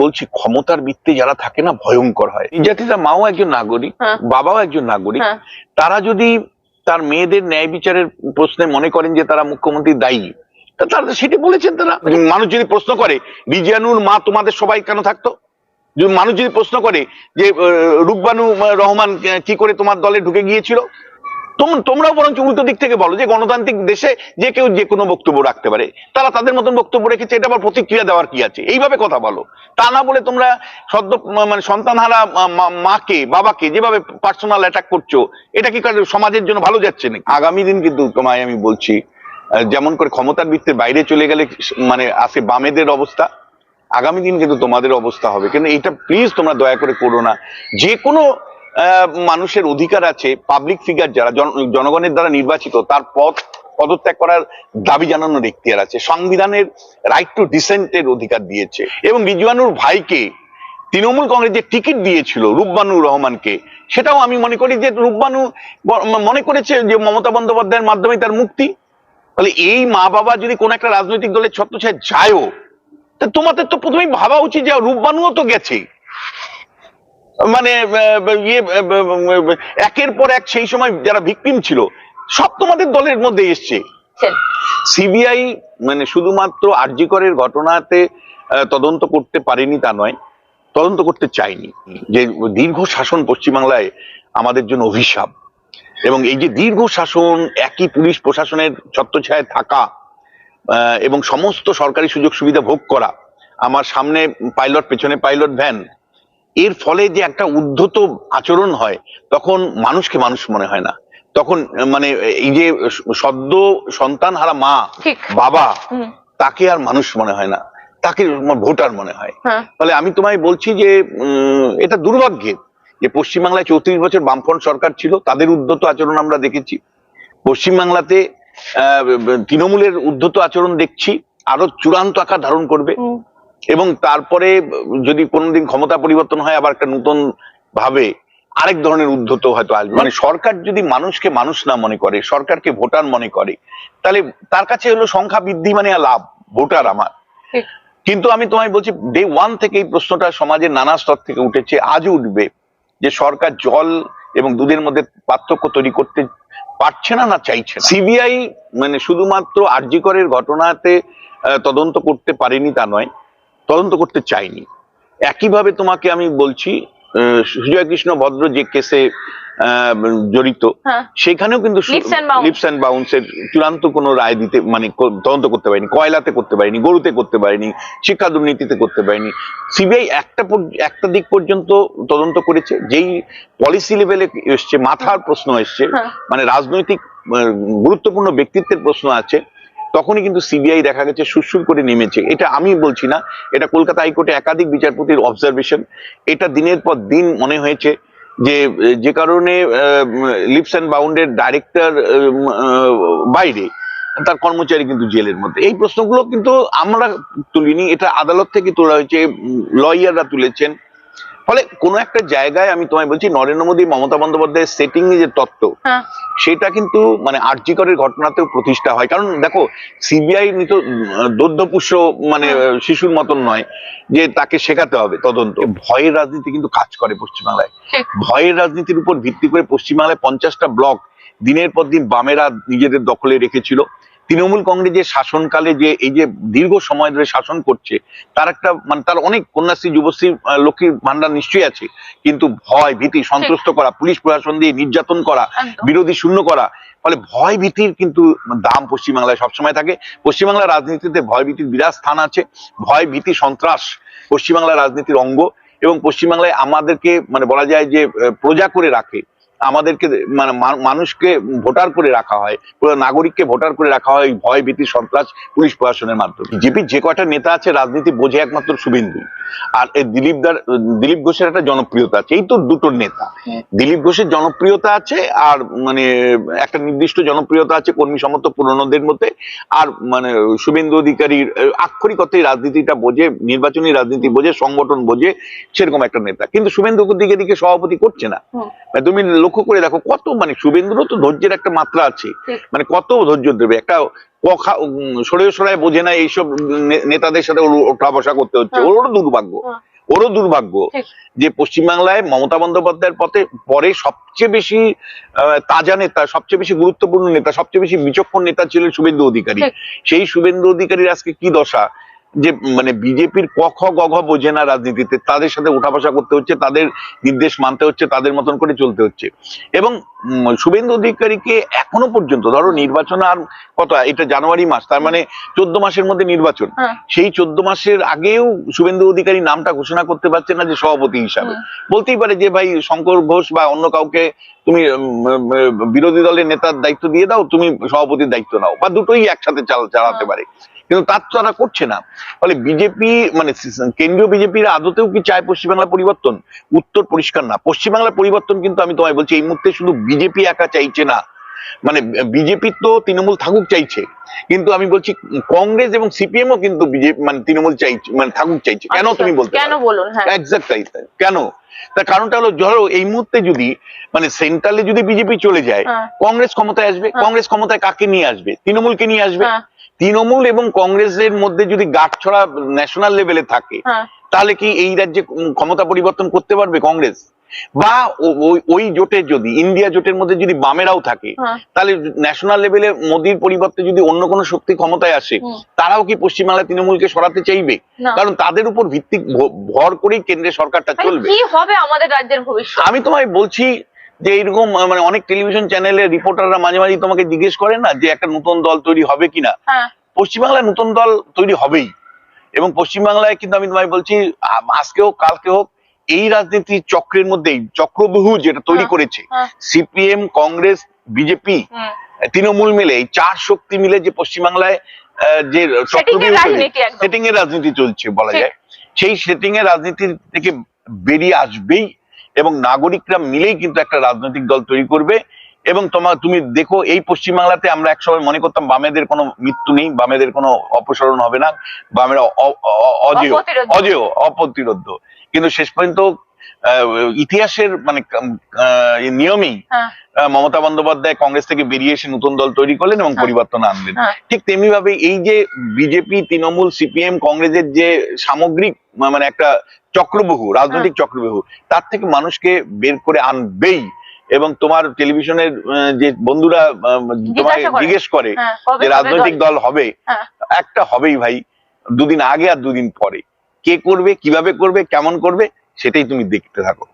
বলছি ক্ষমতার বৃত্তে যারা থাকে না ভয়ঙ্কর হয়। নির্যাতিতা মাও একজন নাগরিক হ্যাঁ। বাবাও একজন নাগরিক। হ্যাঁ। তারা যদি তার মেয়েদের ন্যায় বিচারের প্রশ্নে মনে করেন যে তারা মুখ্যমন্ত্রী দায়ী তা তারা সেটি বলেছেন তারা। মানুষ যদি প্রশ্ন করে রিজিয়ানুর মা তোমাদের সবাই কেন থাকতো? মানুষ যদি প্রশ্ন করে যে রুকবানু রহমান কি করে তোমার দলে ঢুকে গিয়েছিল? তোমরাও বরঞ্চ উল্টো দিক থেকে বলো যে গণতান্ত্রিক দেশে যে কেউ যে কোনো বক্তব্য রাখতে পারে, তারা তাদের মতন বক্তব্য রেখেছে, এটা আবার প্রতিক্রিয়া দেওয়ার কি আছে? এইভাবে কথা বলো। তা না বলে তোমরা সদ্য মানে সন্তানহারা মাকে, বাবাকে যেভাবে পার্সোনাল অ্যাটাক করছ, এটা কি সমাজের জন্য ভালো যাচ্ছে না আগামী দিন কিন্তু তোমায় আমি বলছি যেমন করে ক্ষমতার বৃত্তের বাইরে চলে গেলে মানে আসে বামেদের অবস্থা, আগামী দিন কিন্তু তোমাদের অবস্থা হবে। কিন্তু এটা প্লিজ তোমরা দয়া করে করো না। যে কোনো মানুষের অধিকার আছে পাবলিক ফিগার যারা জনগণের দ্বারা নির্বাচিত, তার পথ পদত্যাগ করার দাবি জানানোর এখতিয়ার আছে। সংবিধানের রাইট টু ডিসেন্টের অধিকার দিয়েছে। এবং রিজওয়ানুর ভাইকে তৃণমূল কংগ্রেস যে টিকিট দিয়েছিল, রূপবানুর রহমানকে। সেটাও আমি মনে করি যে রূপবানু মনে করেছে যে মমতা বন্দ্যোপাধ্যায়ের মাধ্যমে তার মুক্তি। তাহলে এই মা বাবা যদি কোন একটা রাজনৈতিক দলের ছত্রছায় যায়ও, তা তোমাদের তো প্রথমেই ভাবা উচিত যে রূপবানুও তো গেছে। মানে ইয়ে একের পর এক সেই সময় যারা ভিকটিম ছিল সব তোমাদের দলের মধ্যে এসছে। সিবিআই মানে শুধুমাত্র আরজিকরের ঘটনাতে তদন্ত করতে পারেনি তা নয় তদন্ত করতে চাইনি যে দীর্ঘ শাসন পশ্চিমবাংলায় আমাদের জন্য অভিশাপ। এবং এই যে দীর্ঘ শাসন একই পুলিশ প্রশাসনের ছত্রছায়ায় থাকা আহ, এবং সমস্ত সরকারি সুযোগ সুবিধা ভোগ করা আমার সামনে পাইলট পেছনে পাইলট ভ্যান এর ফলে যে একটা উদ্ধত আচরণ হয় তখন মানুষকে মানুষ মনে হয় না। তখন মানে এই যে সদ্য সন্তান হারা মা বাবা তাকে আর মানুষ মনে হয় না। তাকে ভোটার মনে হয়। হ্যাঁ। ফলে আমি তোমায় বলছি যে এটা দুর্ভাগ্যের যে পশ্চিমবাংলায় চৌত্রিশ বছর বামফ্রন্ট সরকার ছিল তাদের উদ্ধত আচরণ আমরা দেখেছি। পশ্চিমবাংলাতে আহ, তৃণমূলের উদ্ধত আচরণ দেখছি আরও চূড়ান্ত আকার ধারণ করবে। এবং তারপরে যদি কোনোদিন ক্ষমতা পরিবর্তন হয় আবার একটা নতুন ভাবে আরেক ধরনের উদ্ধত হয়তো আসবে। মানে সরকার যদি মানুষকে মানুষ না মনে করে সরকারকে ভোটার মনে করে তাহলে তার কাছে হলো সংখ্যা বৃদ্ধি মানে লাভ ভোটার আমার। কিন্তু আমি তোমায় বলছি ডে ওয়ান থেকে এই প্রশ্নটা সমাজের নানা স্তর থেকে উঠেছে আজও উঠবে যে সরকার জল এবং দুধের মধ্যে পার্থক্য তৈরি করতে পারছে না না চাইছে সিবিআই মানে শুধুমাত্র আরজিকরের ঘটনাতে তদন্ত করতে পারেনি তা নয় তদন্ত করতে চাইনি একইভাবে তোমাকে আমি বলছি সুজয় কৃষ্ণ ভদ্র যে কেসে জড়িত হ্যাঁ সেখানেও কিন্তু. লিপস অ্যান্ড বাউন্সের চূড়ান্ত কোনো রায় দিতে মানে তদন্ত করতে পারেনি কয়লাতে করতে পারেনি গরুতে করতে পারেনি শিক্ষা দুর্নীতিতে করতে পারেনি সিবিআই একটা একটা দিক পর্যন্ত তদন্ত করেছে যেই পলিসি লেভেলে এসছে মাথার প্রশ্ন এসছে হ্যাঁ। মানে রাজনৈতিক গুরুত্বপূর্ণ ব্যক্তিত্বের প্রশ্ন আছে তখনই কিন্তু সিবিআই দেখা গেছে সুরসুর করে নেমেছে। এটা আমি বলছি না, এটা কলকাতা হাইকোর্টে একাধিক বিচারপতির অবজারভেশন এটা দিনের পর দিন মনে হয়েছে যে যে কারণে লিপস অ্যান্ড বাউন্ডের ডাইরেক্টর বাইরে, তার কর্মচারী কিন্তু জেলের মধ্যে। এই প্রশ্নগুলো কিন্তু আমরা তুলিনি, এটা আদালত থেকে তোলা হয়েছে লয়াররা তুলেছেন। ফলে কোনো একটা জায়গায় আমি তোমায় বলছি নরেন্দ্র মোদী মমতা বন্দ্যোপাধ্যায়ের সেটিং যে তত্ত্ব হ্যাঁ। সেটা কিন্তু মানে আর্যিকরের ঘটনাতেও প্রতিষ্ঠা হয়। কারণ দেখো সিবিআই নিত দোদ্যপুষ্য মানে শিশুর মতন নয় যে তাকে শেখাতে হবে তদন্ত। ভয়ের রাজনীতি কিন্তু কাজ করে পশ্চিমবাংলায়। ভয়ের রাজনীতির উপর ভিত্তি করে পশ্চিমবাংলায় পঞ্চাশটা ব্লক দিনের পর দিন বামেরা নিজেদের দখলে রেখেছিল। তৃণমূল কংগ্রেসের শাসনকালে যে এই যে দীর্ঘ সময় ধরে শাসন করছে তার একটা মানে তার অনেক কন্যাশ্রী যুবশ্রী লক্ষ্মীর ভান্ডার নিশ্চয়ই আছে। কিন্তু ভয় ভীতি সন্ত্রস্ত করা পুলিশ প্রশাসন দিয়ে নির্যাতন করা বিরোধী শূন্য করা ফলে ভয় ভীতির কিন্তু দাম পশ্চিমবাংলায় সবসময় থাকে। পশ্চিমবাংলার রাজনীতিতে ভয় ভীতির বিরাট স্থান আছে। ভয় ভীতি সন্ত্রাস পশ্চিমবাংলার রাজনীতির অঙ্গ। এবং পশ্চিমবাংলায় আমাদেরকে মানে বলা যায় যে প্রজা করে রাখে। আমাদেরকে মানে মানুষকে ভোটার করে রাখা হয় পুরো নাগরিককে ভোটার করে রাখা হয় ভয় ভীতি সন্ত্রাস পুলিশ প্রশাসনের মাধ্যমে। বিজেপির যে কয়টা নেতা আছে রাজনীতি বোঝে একমাত্র শুভেন্দু। আর এই দিলীপ দার দিলীপ ঘোষের একটা জনপ্রিয়তা আছে এই তো দুটো নেতা। দিলীপ ঘোষের জনপ্রিয়তা আছে আর মানে একটা নির্দিষ্ট জনপ্রিয়তা আছে কর্মী সমর্থ পুরনোদের মধ্যে। আর মানে শুভেন্দু অধিকারীর আহ, আক্ষরিক অর্থে রাজনীতিটা বোঝে নির্বাচনী রাজনীতি বোঝে সংগঠন বোঝে সেরকম একটা নেতা। কিন্তু শুভেন্দু দিকে দিকে সভাপতি করছে না। মানে তুমি লক্ষ্য করে দেখো কত মানে শুভেন্দুরও তো ধৈর্যের একটা মাত্রা আছে। মানে কত ধৈর্য দেবে। একটা কখা সরে সরায় বোঝে না এইসব নেতাদের সাথে ওর ওঠা বসা করতে হচ্ছে। হ্যাঁ। ওরও দুর্ভাগ্য। হ্যাঁ। ওরও দুর্ভাগ্য। যে পশ্চিমবাংলায় মমতা বন্দ্যোপাধ্যায়ের পথে পরে সবচেয়ে বেশি আহ, তাজা নেতা সবচেয়ে বেশি গুরুত্বপূর্ণ নেতা সবচেয়ে বেশি বিচক্ষণ নেতা ছিলেন শুভেন্দু অধিকারী। সেই শুভেন্দু অধিকারীর আজকে কি দশা? যে মানে বিজেপির ক খ গ ঘ বোঝে না রাজনীতিতে তাদের সাথে উঠা বসা করতে হচ্ছে তাদের নির্দেশ মানতে হচ্ছে তাদের মতন করে চলতে হচ্ছে। এবং শুভেন্দু অধিকারীকে এখনও পর্যন্ত ধরো নির্বাচন আর কত এটা জানুয়ারি মাস তার মানে চোদ্দ মাসের মধ্যে নির্বাচন। হ্যাঁ। সেই চোদ্দ মাসের আগেও শুভেন্দু অধিকারী নামটা ঘোষণা করতে পারছে না যে সভাপতি হিসাবে। বলতেই পারে যে ভাই শঙ্কর ঘোষ বা অন্য কাউকে তুমি বিরোধী দলের নেতার দায়িত্ব দিয়ে দাও তুমি সভাপতির দায়িত্ব নাও। বা দুটোই একসাথে চালাতে পারে। কিন্তু তার তো তারা করছে না। ফলে বিজেপি মানে কেন্দ্রীয় বিজেপির আদতেও কি চায় পশ্চিমবাংলার পরিবর্তন? উত্তর পরিষ্কার না। পশ্চিমবাংলার পরিবর্তন কিন্তু আমি তোমায় বলছি এই মুহূর্তে শুধু বিজেপি একা চাইছে না। মানে বিজেপি তো তৃণমূল থাকুক চাইছে। কিন্তু আমি বলছি কংগ্রেস এবং সিপিএমও কিন্তু বিজেপি মানে তৃণমূল চাইছে মানে থাকুক চাইছে। কেন আচ্ছা, তুমি বলতে কেন বলুন হ্যাঁ। এক্সাক্ট তাই তাই। কেন? তার কারণটা হলো ধরো এই মুহূর্তে যদি মানে সেন্ট্রালে যদি বিজেপি চলে যায় হ্যাঁ। কংগ্রেস ক্ষমতায় আসবে। হ্যাঁ। কংগ্রেস ক্ষমতায় কাকে নিয়ে আসবে? তৃণমূলকে নিয়ে আসবে? হ্যাঁ। তৃণমূল এবং কংগ্রেসের মধ্যে যদি গাঁটছড়া ন্যাশনাল লেভেলে থাকে হ্যাঁ। তাহলে কি এই রাজ্যে ক্ষমতা পরিবর্তন করতে পারবে কংগ্রেস? বা ওই- ওই জোটে যদি ইন্ডিয়া জোটের মধ্যে যদি বামেরাও থাকে হ্যাঁ। তাহলে ন্যাশনাল লেভেলে মোদির পরিবর্তে যদি অন্য কোনো শক্তি ক্ষমতায় আসে তারাও কি পশ্চিমবাংলা তৃণমূলকে সরাতে চাইবে? কারণ তাদের উপর ভিত্তিক ভ- ভর করেই কেন্দ্রের সরকারটা চলবে। কি হবে আমাদের রাজ্যের ভবিষ্যৎ? আমি তোমায় বলছি যে এইরকম মানে অনেক টেলিভিশন চ্যানেলের রিপোর্টাররা মাঝে মাঝে তোমাকে জিজ্ঞেস করে না যে একটা নতুন দল তৈরি হবে কিনা? হ্যাঁ। পশ্চিমবাংলায় নতুন দল তৈরি হবেই। এবং পশ্চিমবাংলায় কিন্তু আমি তোমায় বলছি আজকে হোক কালকে হোক এই রাজনীতির চক্রের মধ্যেই চক্রবহু যেটা তৈরি হ্যাঁ, করেছে হ্যাঁ। সিপিএম কংগ্রেস বিজেপি তৃণমূল মিলে এই চার শক্তি মিলে যে পশ্চিমবাংলায় যে এর সেটিং এর রাজনীতি চলছে বলা যায়। সেই সেটিং এর রাজনীতি থেকে বেরিয়ে আসবেই এবং নাগরিকরা মিলেই কিন্তু একটা রাজনৈতিক দল তৈরি করবে। এবং তোমার তুমি দেখো এই পশ্চিমবাংলাতে আমরা একসময় মনে করতাম বামেদের কোনো মৃত্যু নেই বামেদের কোনো অপসারণ হবে না বামেরা অজেয় অজেয় অপ্রতিরোধ্য কিন্তু শেষ পর্যন্ত ইতিহাসের মানে নিয়মেই হ্যাঁ মমতা বন্দ্যোপাধ্যায় কংগ্রেস থেকে বেরিয়ে এসে নতুন দল তৈরি করলেন এবং হ্যাঁ। পরিবর্তন আনলেন হ্যাঁ। ঠিক তেমনি ভাবে এই যে বিজেপি তৃণমূল সিপিএম কংগ্রেসের যে সামগ্রিক মানে একটা চক্রবহু রাজনৈতিক। চক্রবহু তার থেকে মানুষকে বের করে আনবেই এবং তোমার টেলিভিশনের যে বন্ধুরা তোমাকে জিজ্ঞেস করে যে রাজনৈতিক দল? হবে একটা হবেই ভাই দুদিন আগে আর দুদিন পরে কে করবে কীভাবে করবে কেমন করবে সেটাই তুমি দেখতে থাকো।